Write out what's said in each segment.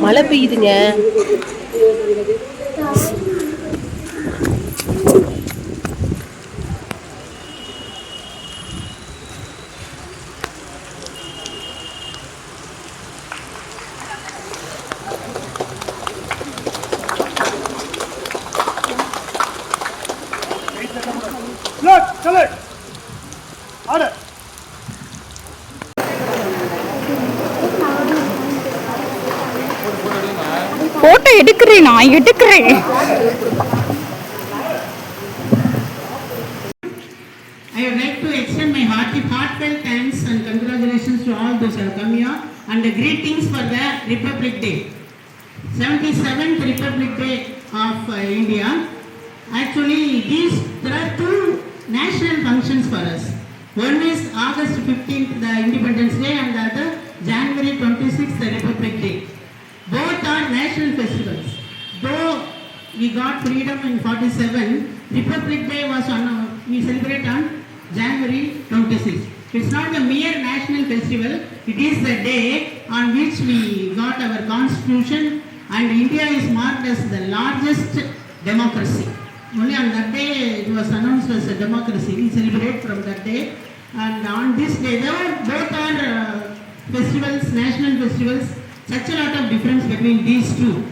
மழை பெய்யுதுங்க Look, look! நான் எடுக்கிறேன் I would like to extend my hearty, heartfelt thanks and congratulations to all those who have come here and the greetings for the Republic Day. 77th Republic Day of uh, India. Actually, these there are two national functions for us. One is August 15th, the Independence Day, and the other January 26th, the Republic Day. Both are national festivals. Though we got freedom in 47, Republic Day was on, uh, we celebrate on January 26th. It's not a mere national festival, it is the day on which we got our constitution and India is marked as the largest democracy. Only on that day it was announced as a democracy. We celebrate from that day. And on this day, there were both are uh, festivals, national festivals, such a lot of difference between these two.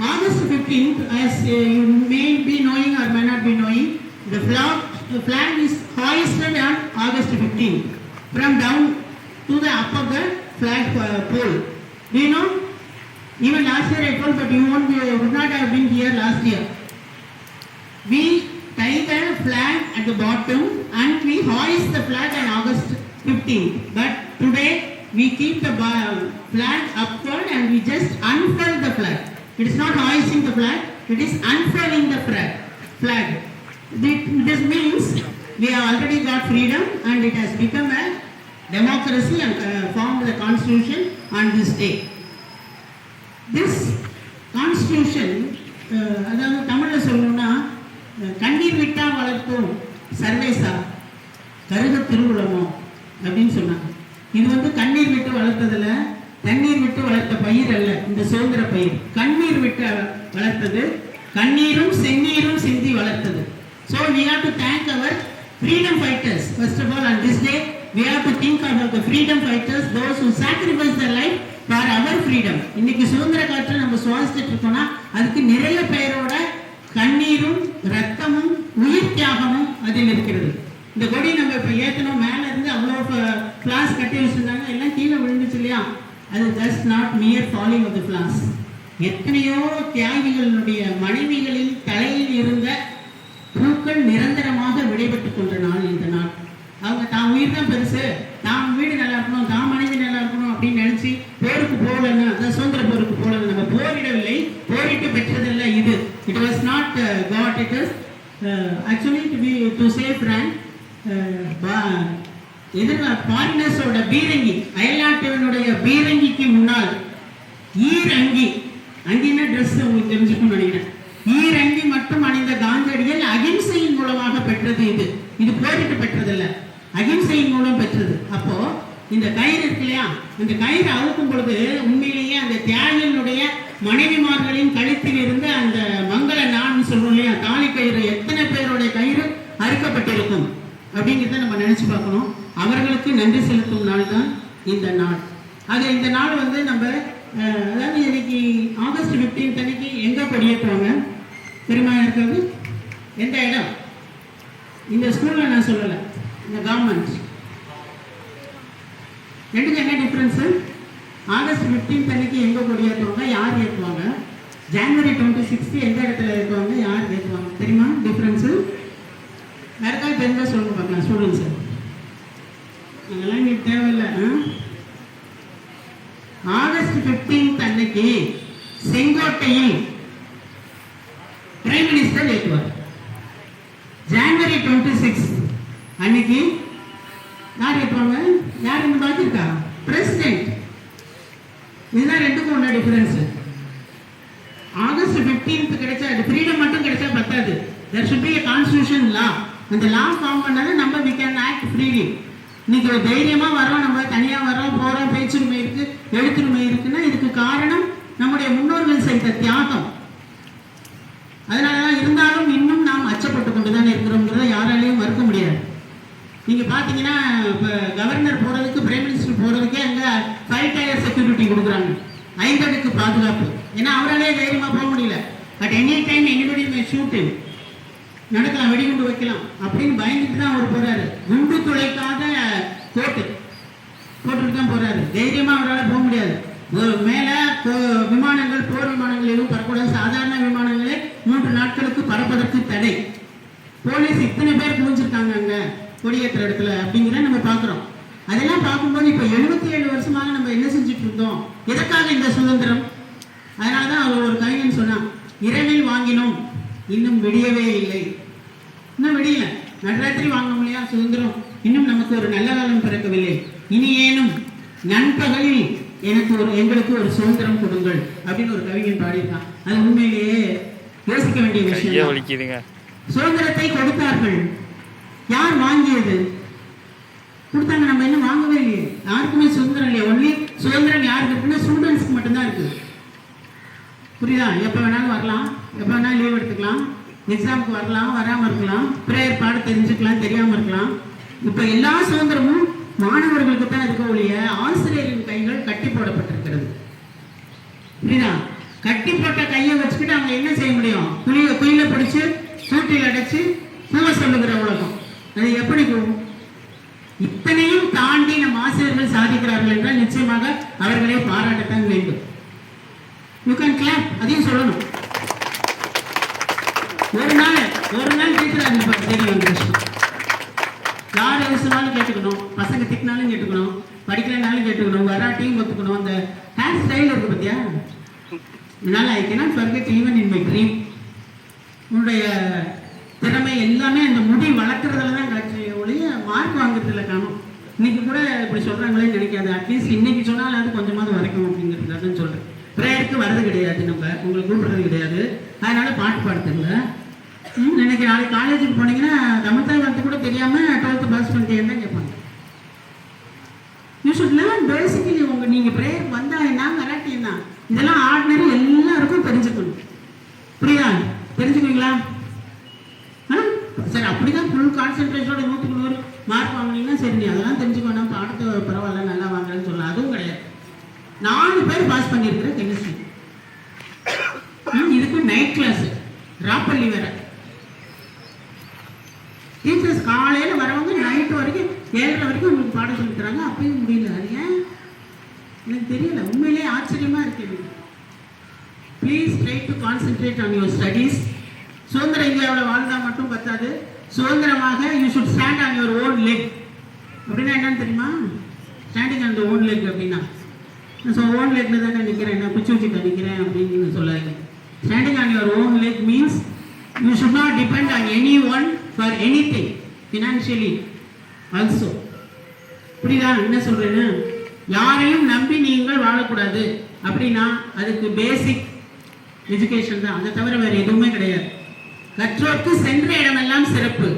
August 15th, as you may be knowing or may not be knowing, the flag, the flag is hoisted on August 15th from down to the up of the flag uh, pole. Do you know? Even last year I told, but you won't be, would not have been here last year. We tie the flag at the bottom and we hoist the flag on August 15th. But today we keep the flag upward and we just unfurl the flag. It is not hoisting the flag, it is unfurling the flag. flag. Thi- This means we have already got freedom and it has become a democracy and uh, formed the constitution on this day. This constitution, uh, அதாவது தமிழில் சொல்லணும்னா அஹ், கண்ணீர் விட்டா வளர்த்தோம் சர்வேசா கருத திருவுளமோ அப்படின்னு சொன்னாங்க இந்த சுதந்திர பயிர். கண்ணீர் விட்டு வளர்த்தது. கண்ணீரும் செந்நீரும் சிந்தி வளர்த்தது. So we have to thank our freedom fighters first of all on this day we have to think about the freedom fighters those who sacrifice the life for our freedom இன்னைக்கு சுதந்திர காற்று நம்ம சுவாசிச்சுட்டு இருக்கோம்னா அதுக்கு நிறைய பேரோட கண்ணீரும் ரத்தமும் உயிர் தியாகமும் அதில் இருக்கிறது. இந்த கொடி நம்ம இப்போ ஏற்றணும் மேலே இருந்து அவ்வளோ கிளாஸ் கட்டி வச்சுருந்தாங்க. எல்லாம் கீழே விழுந்துச்சு இல்லையா? அது just not mere falling of the glass எத்தனையோ தியாகிகளுடைய மனைவிகளின் தலையில் இருந்த பூக்கள் நிரந்தரமாக விடைபெற்றுக் கொண்ட நாள் இந்த நாள். அவங்க தான் உயிர் தான் பெருசு. தான் வீடு நல்லா இருக்கணும். தான் மனைவி நல்லா இருக்கணும். அப்படின்னு நினைச்சு போருக்கு போகலன்னு அதான் சுதந்திர போருக்கு போகலன்னு நம்ம போரிடவில்லை. போரிட்டு பெற்றதல்ல இது. It was not got it is actually to be to save rank எதிர்வா பீரங்கி அயல்நாட்டவனுடைய பீரங்கிக்கு முன்னால் ஈரங்கி அங்கின ட்ரெஸ் உங்களுக்கு தெரிஞ்சுக்கணும்னு நினைக்கிறேன். ஈரங்கி மட்டும் அணிந்த காந்தடிகள் அகிம்சையின் மூலமாக பெற்றது இது. இது போரிட்டு பெற்றதல்ல. அகிம்சையின் மூலம் பெற்றது. அப்போ இந்த கயிறு இருக்கு இல்லையா? இந்த கயிறு அவுக்கும் பொழுது உண்மையிலேயே அந்த தியாகிகளுடைய மனைவிமார்களின் கழுத்தில் இருந்து அந்த மங்கள நான் சொல்றோம் இல்லையா? தாலி கயிறு எத்தனை பேருடைய கயிறு அறுக்கப்பட்டிருக்கும்? அப்படிங்கிறத நம்ம நினச்சி பார்க்கணும். அவர்களுக்கு நன்றி செலுத்தும் நாள் தான் இந்த நாள். ஆக இந்த நாள் வந்து நம்ம அதாவது இன்னைக்கு ஆகஸ்ட் 15 அன்னைக்கு எங்கே படியேற்றாங்க தெரியுமா இருக்காது எந்த இடம்? இந்த ஸ்கூலில் நான் சொல்லலை. இந்த கவர்மெண்ட் ரெண்டுக்கு என்ன டிஃப்ரென்ஸு ஆகஸ்ட் 15 அன்னைக்கு எங்கே கொடியேற்றுவாங்க? யார் ஏற்றுவாங்க? ஜனவரி டுவெண்ட்டி சிக்ஸ்த்து எந்த இடத்துல ஏற்றுவாங்க? யார் ஏற்றுவாங்க? தெரியுமா டிஃப்ரென்ஸு யாருக்காவது தெரிஞ்சால் சொல்லுங்க பார்க்கலாம் ஸ்டூடெண்ட்ஸு அதெல்லாம் இங்கே தேவையில்லை? ஆகஸ்ட் 15 அன்னைக்கு செங்கோட்டையில் பிரைம் மினிஸ்டர் ஏற்றுவார் ஜனவரி டுவெண்ட்டி சிக்ஸ் அன்னைக்கு யார் ஏற்றுவாங்க? யார் இந்த பார்த்துருக்கா? பிரசிடென்ட் இதுதான் ரெண்டுக்கும் உள்ள டிஃபரன்ஸ் ஆகஸ்ட் 15th கிடைச்சா அது ஃப்ரீடம் மட்டும் கிடைச்சா பத்தாது. There should be constitution law அந்த லா ஃபார்ம் பண்ணாத நம்ம we can act freely. இன்னைக்கு தைரியமா வரோம் நம்ம தனியா வரோம் போறோம் பேச்சுரிமை இருக்கு எழுத்துரிமை இருக்குன்னா இதுக்கு காரணம் நம்முடைய முன்னோர்கள் செய்த தியாகம். அதனாலதான் இருந்தாலும் இன்னும் நாம் அச்சப்பட்டு கொண்டுதான் இருக்கிறோங்கிறத யாராலையும் மறுக்க முடியாது. நீங்க பாத்தீங்கன்னா இப்போ கவர்னர் போறதுக்கு பிரைம் மினிஸ்டர் போறதுக்கே அங்க ஃபைவ் டயர் செக்யூரிட்டி கொடுக்குறாங்க. ஐந்தடுக்கு பாதுகாப்பு. ஏன்னா அவராலே தைரியமா போக முடியல. But any time anybody may நடக்கலாம் வெடிகுண்டு வைக்கலாம் அப்படின்னு பயந்துட்டு தான் அவர் போறாரு. குண்டு துளைக்காத கோட்டு போட்டுட்டு தான் போறாரு. தைரியமா அவரால் போக முடியாது. ஒரு மேல கோ- விமானங்கள் போர் விமானங்கள் எதுவும் பறக்கூடாது சாதாரண விமானங்களே மூன்று நாட்களுக்கு பறப்பதற்கு தடை. போலீஸ் இத்தனை பேர் குவிஞ்சிருக்காங்க அங்க கொடியேற்ற இடத்துல அப்படிங்கிறத நம்ம பார்க்குறோம். அதெல்லாம் பார்க்கும்போது இப்போ எழுபத்தி ஏழு வருஷமாக நம்ம என்ன செஞ்சுட்டு இருந்தோம்? எதற்காக இந்த சுதந்திரம்? அதனால தான் அவர் ஒரு கவிஞன் சொன்னான் இரவில் வாங்கினோம் இன்னும் விடியவே இல்லை. இல்லையா சுதந்திரம். இன்னும் நமக்கு ஒரு நல்ல காலம் பிறக்கவில்லை. இனி ஏனும் நண்பகலில் எனக்கு ஒரு எங்களுக்கு ஒரு சுதந்திரம் கொடுங்கள் அப்படின்னு ஒரு கவிஞன் பாடியிருக்கான். அது உண்மையிலேயே யோசிக்க வேண்டிய விஷயம் சுதந்திரத்தை கொடுத்தார்கள். யார் வாங்கியது? கொடுத்தாங்க நம்ம இன்னும் வாங்கவே இல்லையே. யாருக்குமே சுதந்திரம் இல்லையா. ஒன்லி சுதந்திரம் யாருக்கு இருக்குன்னா ஸ்டூடெண்ட்ஸ்க்கு மட்டும்தான் இருக்கு. புரியுதா? எப்போ வேணாலும் வரலாம். எப்போ வேணாலும் லீவ் எடுத்துக்கலாம். எக்ஸாமுக்கு வரலாம் வராமல் இருக்கலாம். ப்ரேயர் பாட தெரிஞ்சுக்கலாம் தெரியாமல் இருக்கலாம். இப்போ எல்லா சுதந்திரமும் மாணவர்களுக்கு தான் இருக்க ஒழிய ஆசிரியரின் கைகள் கட்டி போடப்பட்டிருக்கிறது. புரியுதா? கட்டி போட்ட கையை வச்சுக்கிட்டு அவங்க என்ன செய்ய முடியும்? குழிய குயில பிடிச்சி சூட்டில் அடைச்சு பூவ சொல்லுகிற உலகம். அது எப்படி போகும்? இத்தனையும் தாண்டி நம் ஆசிரியர்கள் சாதிக்கிறார்கள் என்றால் நிச்சயமாக அவர்களே பாராட்டத்தான் வேண்டும். யூ கேன் கிளாப் அதையும் சொல்லணும் ஒரு நாள் ஒரு நாள் கேட்கிறாங்க இப்ப தெரியும் அந்த விஷயம். யார் எது கேட்டுக்கணும். பசங்க திட்டினாலும் கேட்டுக்கணும். படிக்கலைனாலும் கேட்டுக்கணும். வராட்டியும் ஒத்துக்கணும். அந்த ஹேர் ஸ்டைல் இருக்கு பார்த்தியா என்னால் I cannot even in my dream உன்னுடைய திறமை எல்லாமே அந்த முடி வளர்க்குறதுல தான் காட்சி. ஒழிய மார்க் வாங்குறதுல காணும். இன்னைக்கு கூட இப்படி சொல்றாங்களே நினைக்காது. அட்லீஸ்ட் இன்னைக்கு சொன்னாலாவது கொஞ்சமாவது வரைக்கும் அப்படிங்கிறதுக்காக தான் சொல்றேன். ப்ரேயருக்கு வர்றது கிடையாது நம்ம. உங்களுக்கு கூப்பிடுறது கிடையாது. அதனால பாட்டு பாடுத்துங்க இன்னைக்கு நாளைக்கு காலேஜுக்கு போனீங்கன்னா தமிழ்தாய் தாய் கூட தெரியாமல் டுவெல்த்து பாஸ் பண்ணிட்டேன்னு தான் கேட்பாங்க. யூ ஷுட் லேர்ன் பேசிக்கலி உங்கள் நீங்கள் ப்ரேயர் வந்தா என்ன? வராட்டி என்ன? இதெல்லாம் ஆர்டினரி எல்லாருக்கும் தெரிஞ்சுக்கணும். புரியுதா? தெரிஞ்சுக்குவீங்களா ஆ? சரி அப்படிதான் ஃபுல் கான்சென்ட்ரேஷனோட நூற்றுக்கு நூறு மார்க் வாங்கினீங்கன்னா சரி நீ அதெல்லாம் தெரிஞ்சுக்கணும் பாடத்தை பரவாயில்ல நல்லா வாங்குறேன்னு சொல்லலாம். அதுவும் கிடையாது. நாலு பேர் பாஸ் பண்ணியிருக்கிற கெமிஸ்ட்ரி இதுக்கு நைட் கிளாஸ் ராப்பள்ளி வேற டீச்சர்ஸ் காலையில வரவங்க நைட் வரைக்கும் ஏழரை வரைக்கும் உங்களுக்கு பாடம் சொல்லித் தராங்க அப்பயும் முடியல அது ஏன் எனக்கு தெரியல ஆச்சரியமா please try to concentrate on your studies சுதந்திர இந்தியாவில் வாழ்ந்தா மட்டும் பத்தாது. சுதந்திரமாக you should stand on your own leg அப்படின்னா என்னன்னு தெரியுமா? Standing on the own leg அப்படின்னா. ஸோ ஓன் லெக்ல தானே நிற்கிறேன் நான் பிச்சு வச்சுட்டு நிற்கிறேன் அப்படின்னு சொல்லாது standing on your own leg means you should not depend on any one for any thing financially also புரியுதா? என்ன சொல்றேன்னு? யாரையும் நம்பி நீங்கள் வாழக்கூடாது. அப்படின்னா அதுக்கு பேசிக் எஜுகேஷன் தான். அதை தவிர வேறு எதுவுமே கிடையாது. கற்றோர்க்கு சென்ற இடமெல்லாம் சிறப்பு.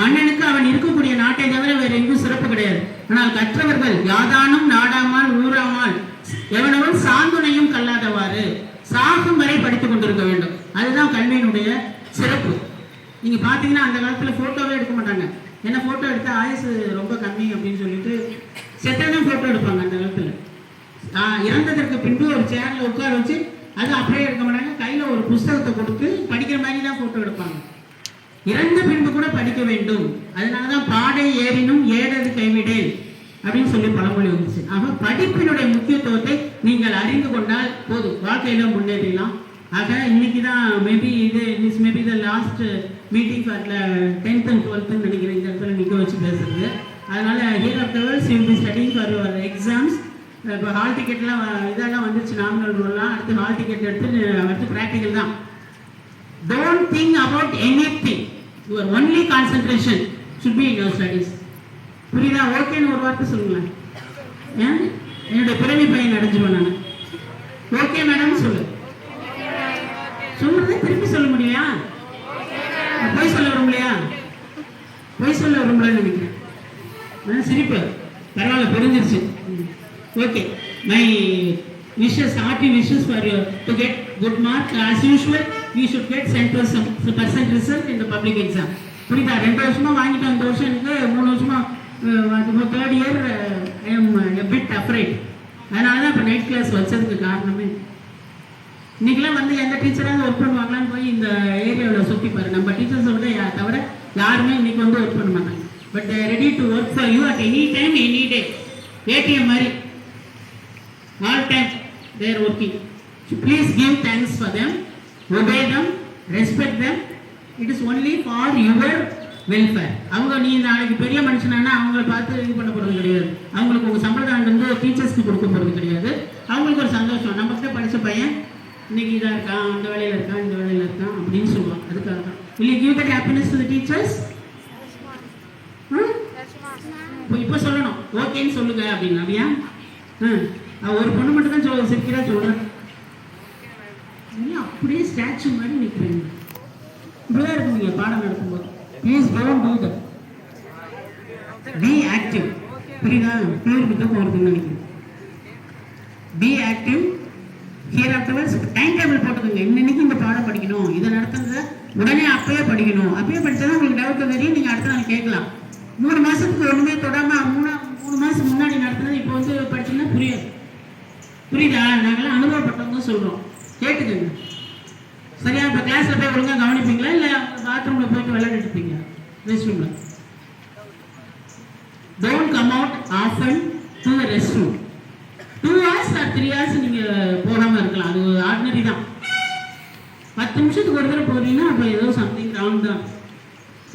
மன்னனுக்கு அவன் இருக்கக்கூடிய நாட்டை தவிர வேறு எங்கும் சிறப்பு கிடையாது. ஆனால் கற்றவர்கள் யாதானும் நாடாமால் ஊராமால் எவனவன் சாந்துணையும் கல்லாதவாறு சாகும் வரை படித்துக் கொண்டிருக்க வேண்டும். அதுதான் கல்வியினுடைய சிறப்பு. நீங்க பாத்தீங்கன்னா அந்த காலத்துல போட்டோவே எடுக்க மாட்டாங்க. ஏன்னா போட்டோ எடுத்தா ஆயுசு ரொம்ப கம்மி அப்படின்னு சொல்லிட்டு செத்ததான் போட்டோ எடுப்பாங்க அந்த காலத்துல. இறந்ததற்கு பின்பு ஒரு சேர்ல உட்கார வச்சு அது அப்படியே எடுக்க மாட்டாங்க. கையில ஒரு புஸ்தகத்தை கொடுத்து படிக்கிற மாதிரி தான் போட்டோ எடுப்பாங்க. இறந்த பின்பு கூட படிக்க வேண்டும். அதனாலதான் பாடை ஏறினும் ஏறது கைவிடேன் அப்படின்னு சொல்லி பழமொழி வந்துச்சு. ஆக படிப்பினுடைய முக்கியத்துவத்தை நீங்கள் அறிந்து கொண்டால் போதும். வாழ்க்கையில முன்னேறிடலாம். ஆக இன்னைக்கு தான் மேபி இது this maybe the last meeting for tenth and டுவெல்த்னு நினைக்கிறேன். இந்த இடத்துல நிற்க வச்சு பேசுறது. அதனால here afterwards you be studying for your exams இப்போ ஹால் டிக்கெட்லாம் இதெல்லாம் வந்துருச்சு நாமினல் ரூல்லாம் அடுத்து ஹால் டிக்கெட் எடுத்து அடுத்து ப்ராக்டிக்கல் தான். Don't think about any thing your only concentration should be in your studies புரியுதா? ஓகேன்னு ஒரு வார்த்தை சொல்லுங்களேன். ஏன்? என்னுடைய பிறவி பையன் அடைஞ்சிருவேன் நான். ஓகே மேடம் சொல்லு. சொல்றதை திருப்பி சொல்ல முடியலையா அப்ப பொய் சொல்ல விரும்பலன்னு நினைக்கிறேன். சிரிப்பு. பரவாயில்ல புரிஞ்சிருச்சு. Okay my wishes happy wishes for your to get good mark as usual you should get cent percent result இந்த பப்ளிக் எக்ஸாம் புரியுதா? ரெண்டு வருஷமா வாங்கிட்டோம் அந்த வருஷம் எனக்கு மூணு வருஷமா third year I am bit upright அதனால தான் இப்போ நைட் கிளாஸ் வச்சதுக்கு காரணமே. இன்றைக்கெலாம் வந்து எந்த டீச்சராக ஒர்க் பண்ணுவாங்களான்னு போய் இந்த ஏரியாவில் சுற்றி பாரு. நம்ம டீச்சர்ஸை விட யா- தவிர யாருமே இன்னைக்கு வந்து ஒர்க் பண்ண மாட்டாங்க. But ready to work for you at any time any day ATM மாதிரி. All time they're working please give thanks for them obey them respect them it is only for your welfare அவங்க நீ நாளைக்கு பெரிய மனுஷனானா அவங்கள பார்த்து இது பண்ண போகிறது கிடையாது. அவங்களுக்கு உங்கள் சம்பிரதாயம் வந்து டீச்சர்ஸ்க்கு கொடுக்க போகிறது கிடையாது. அவங்களுக்கு ஒரு சந்தோஷம். நம்ம கிட்ட படித்த பையன் இன்னைக்கு இதாக இருக்கான் அந்த வேலையில் இருக்கான் இந்த வேலையில் இருக்கான் அப்படின்னு சொல்லுவான். அதுக்காக தான் இல்லை give that happiness to the teachers teachers இப்போ இப்போ சொல்லணும் ஓகேன்னு சொல்லுங்க அப்படின்னு அப்படியா ம் ஒரு பொண்ணு மட்டும் தான் சொல்ல சிரிக்கிறா சொல்கிறேன் நீ அப்படியே ஸ்டாச்சு மாதிரி நிற்கிறீங்க இப்படிதான் இருக்கும் நீங்கள் பாடம் நடத்தும்போது. Please don't do that be active புரியுதா? பேர் தூக்கம் வருதுன்னு நினைக்கிறேன். Be active here afterwards time table போட்டுக்கோங்க. இன்னைக்கு இந்த பாடம் படிக்கணும். இதை நடத்துறத உடனே அப்பயே படிக்கணும். அப்பயே படிச்சா தான் உங்களுக்கு டவுட் தெரியும் நீங்கள் அடுத்த நாள் கேட்கலாம். மூணு மாதத்துக்கு ஒன்றுமே தொடாமல் மூணா மூணு மாதம் முன்னாடி நடத்துனது இப்போ வந்து படிச்சீங்கன்னா புரியாது. புரியுதா? நாங்களாம் அனுபவப்பட்டவங்க சொல்கிறோம் கேட்டுக்கோங்க. சரியா? இப்போ கிளாஸில் போய் ஒழுங்கா கவனிப்பீங்களா? இல்லை பாத்ரூமில் போயிட்டு விளையாடிட்டு இருப்பீங்க ரெஸ்ட் ரூமில் don't come out often to the rest room two hours or three hours நீங்கள் போகாமல் இருக்கலாம். அது ஆர்டினரி தான். பத்து நிமிஷத்துக்கு ஒரு தடவை போகிறீங்கன்னா அப்போ ஏதோ சம்திங் ரவுண்ட் தான்.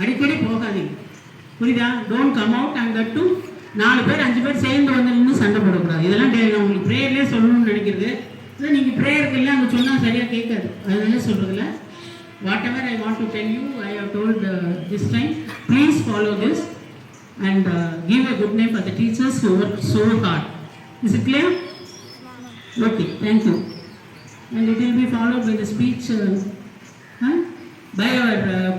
அடிக்கடி போகாதீங்க. புரியுதா? Don't come out and cut to நாலு பேர் அஞ்சு பேர் சேர்ந்து வந்து நின்று சண்டை போடக்கூடாது. இதெல்லாம் டே- நான் உங்களுக்கு ப்ரேயர்லேயே சொல்லணும்னு நினைக்கிறது. இல்லை நீங்கள் ப்ரேயருக்கு இல்லை அங்கே சொன்னால் சரியாக கேட்காது. அதனால சொல்கிறதுல whatever I want to tell you I have told this time please follow this and give a good name for the teachers who work so hard is it clear okay Okay, thank you. And it will be followed by by speech coordinator huh, by our uh,